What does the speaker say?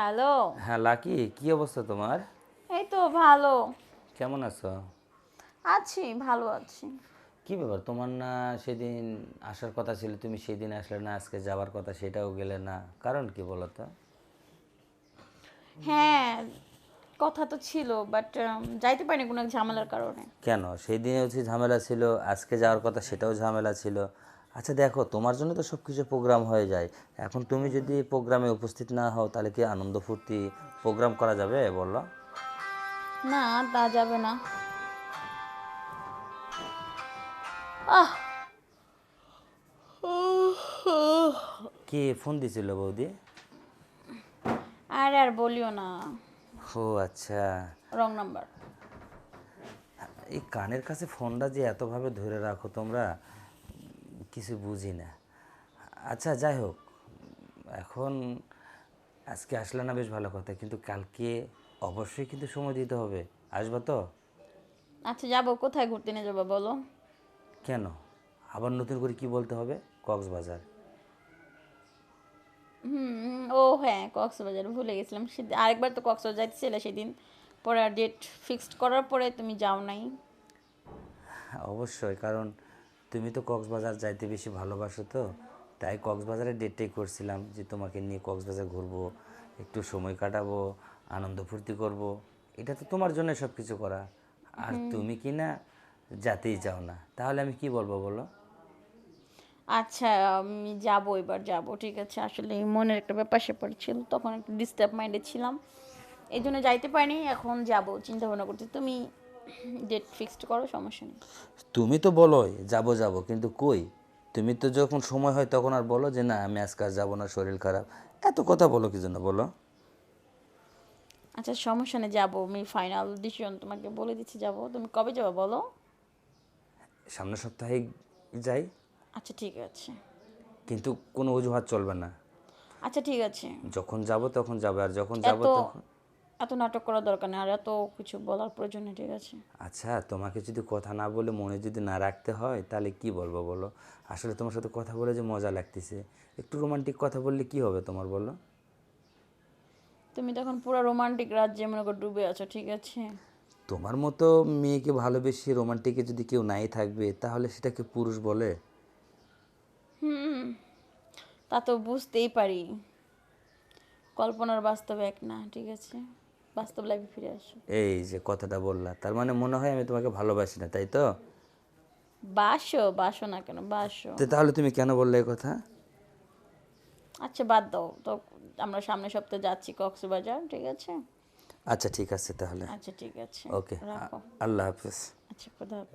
Hello. হ্যাঁ lucky কি অবস্থা তোমার? এই তো ভালো। কেমন আছো? আছি ভালো আছি। কি ব্যাপার? তোমার না সেদিন আসার কথা ছিল তুমি সেদিন আসলে না আজকে যাওয়ার কথা সেটাও গেলে না। কারণ কি বলো তো? হ্যাঁ কথা তো ছিল বাট যাইতে পারিনি কোনো এক ঝামেলার কারণে। কেন? সেই দিনে হচ্ছে ঝামেলা ছিল আজকে যাওয়ার কথা সেটাও ঝামেলা ছিল। আচ্ছা দেখো তোমার জন্য তো সব কিছু প্রোগ্রাম হয়ে যায়। এখন তুমি যদি প্রোগ্রামে উপস্থিত না হও তাহলে কি আনন্দ ফুর্তি প্রোগ্রাম করা যাবে? বলো। না তা যাবে না। আহ! কি ফোন দিছিল বৌদি? আর আর বলিও না। ও আচ্ছা। রং নাম্বার এই কানের কাছে ফোনটা যে এতভাবে ধরে রাখো তোমরা কিছু বুঝি না। আচ্ছা যাই হোক। এখন আজকে আসলে না বেশ ভালো কথা কিন্তু কালকে অবশ্যই কিন্তু সময় দিতে হবে। আসবা তো? আচ্ছা যাব। কোথায় ঘুরতে নিয়ে যাব বলো? কেন? আবার নতুন করে কি বলতে হবে? কক্সবাজার। হুম ও হ্যাঁ কক্সবাজার। ভুলে গেছিলাম। সেদিন আরেকবার তো কক্সবাজার যাইতেছিলে সেদিন। পরে আর ডেট ফিক্সড করার পরে তুমি যাও নাই। অবশ্যই কারণ তুমি তো কক্সবাজার যাইতে বেশি ভালোবাসো তো? তাই কক্সবাজারের ডেটটাই করছিলাম যে তোমাকে নিয়ে কক্সবাজার ঘুরবো একটু সময় কাটাবো আনন্দ ফুর্তি করব। এটা তো তোমার জন্য সব কিছু করা। আর তুমি কি না যাতেই চাও না? তাহলে আমি কি বলব বলো? আচ্ছা আমি যাব এবার যাব ঠিক আছে? আসলে মনের একটা ব্যাপার স্যাপার ছিল তখন একটু ডিস্টার্ব মাইন্ডে ছিলাম। এই জন্য যাইতে পারিনি এখন যাব চিন্তা ভাবনা করছি। তুমি ডেট ফিক্সড করো সমস্যা নেই। তুমি তো বলোই যাব যাব কিন্তু কই? তুমি তো যখন সময় হয় তখন আর বলো যে না আমি আজকে আর যাব না শরীর খারাপ। এত কথা বলো কি জন্য বলো? আচ্ছা সমস্যা নেই যাব। আমি ফাইনাল ডিসিশন তোমাকে বলে দিচ্ছি যাব। তুমি কবে যাবে বলো? সামনের সপ্তাহে যাই। আচ্ছা ঠিক আছে। কিন্তু কোনো অজুহাত চলবে না। আচ্ছা ঠিক আছে। যখন যাব তখন যাবে আর যখন যাব তখন এত নাটক করার দরকার নেই আর এত কিছু বলার প্রয়োজন নেই ঠিক আছে? আচ্ছা তোমাকে যদি কথা না বলে মনে যদি না রাখতে হয় তাহলে কি বলব বলো? আসলে তোমার সাথে কথা বলে যে মজা লাগতেছে। একটু রোমান্টিক কথা বললে কি হবে তোমার বলো? তুমি তখন পুরো রোমান্টিক রাজ্যে মনে করো ডুবে আছো ঠিক আছে? তোমার মতো মেয়েকে ভালোবেসে রোমান্টিকে যদি কেউ নাই থাকবে তাহলে সেটাকে পুরুষ বলে? হুম তা তো বুঝতেই পারি। কল্পনার বাস্তবে এক না ঠিক আছে? বাস্তব লাইফে ফিরে আসো। এই যে কথাটা বললা তার মানে মনে হয় আমি তোমাকে ভালোবাসি না তাই তো? বাসো বাসো না কেন বাসো। তো তাহলে তুমি কেন বললে এই কথা? আচ্ছা বাদ দাও। তো আমরা সামনে সপ্তাহে যাচ্ছি কক্সবাজার ঠিক আছে? আচ্ছা ঠিক আছে তাহলে। আচ্ছা ঠিক আছে। ওকে রাখো। আল্লাহ হাফেজ। আচ্ছা খোদা হাফেজ।